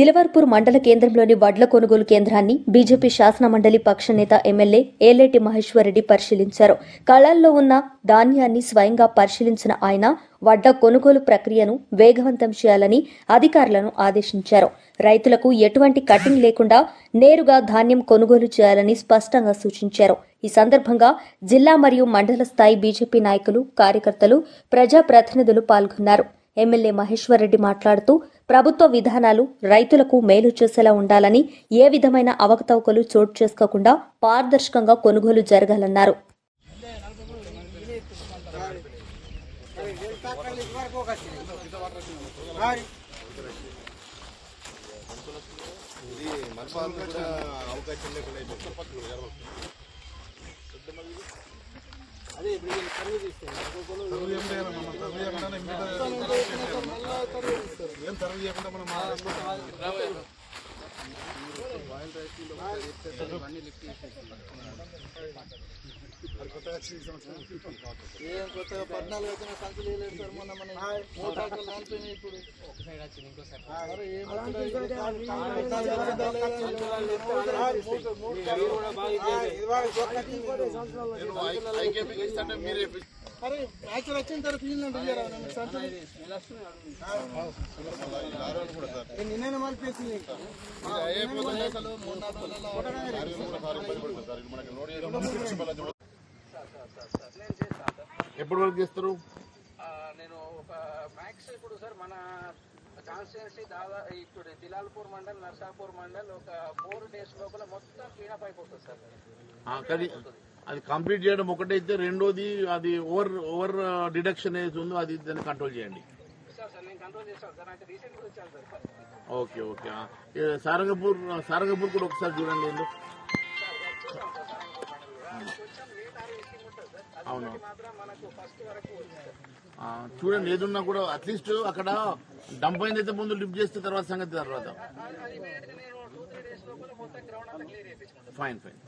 దిలవర్పూర్ మండల కేంద్రంలోని వడ్ల కొనుగోలు కేంద్రాన్ని బీజేపీ శాసన మండలి పక్ష నేత ఎమ్మెల్యే ఏలేటి మహేశ్వరరెడ్డి పరిశీలించారు. కళాల్లో ఉన్న ధాన్యాన్ని స్వయంగా పరిశీలించిన ఆయన వడ్ల కొనుగోలు ప్రక్రియను వేగవంతం చేయాలని అధికారులను ఆదేశించారు. రైతులకు ఎటువంటి కటింగ్ లేకుండా నేరుగా ధాన్యం కొనుగోలు చేయాలని స్పష్టంగా సూచించారు. ఈ సందర్భంగా జిల్లా మరియు మండల స్థాయి బీజేపీ నాయకులు కార్యకర్తలు ప్రజాప్రతినిధులు పాల్గొన్నారు. ఎమ్మెల్యే మహేశ్వరరెడ్డి మాట్లాడుతూ ప్రభుత్వ విధానాలు రైతులకు మేలు చేసేలా ఉండాలని ఏ విధమైన అవకతవకలు చోటు చేసుకోకుండా పారదర్శకంగా కొనుగోలు జరగాలన్నారు. ఏం కొత్తగా పద్నాలుగు వచ్చిన సంచులు వేయలేదు సార్ మొన్న మన మూడు సంచులు కాలిపోయినాయి ఇప్పుడు అరే ఏం వచ్చినా ఇప్పుడు కాలు- కాలు పద్నాలుగు వచ్చిందా లేదా? ఆ, మూడు- మూడు అరే యాక్చువల్ వచ్చిన తర్వాత నన్ను మలిపేసింది ఎప్పటి వరకు చేస్తారు? నేను ఒక మ్యాక్స్ ఇప్పుడు సార్ మన కాన్స్టిట్యున్సీ దాదాపు ఇప్పుడు దిలాల్పూర్ మండల్ నర్సాపూర్ మండల్ ఒక ఫోర్ డేస్ లోపల మొత్తం క్లీనప్ అయిపోతుంది సార్. కానీ అది కంప్లీట్ చేయడం ఒకటైతే రెండోది అది ఓవర్ ఓవర్ డిడక్షన్ ఏది ఉందో అది దాన్ని కంట్రోల్ చేయండి. ఓకే ఓకే సారంగపూర్ సారంగపూర్ కూడా ఒకసారి చూడండి ఏందో. అవును. చూడండి ఏదున్నా కూడా అట్లీస్ట్ అక్కడ డంప్ అయిందైతే ముందు లిఫ్ట్ చేస్తే తర్వాత సంగతి తర్వాత. Fine fine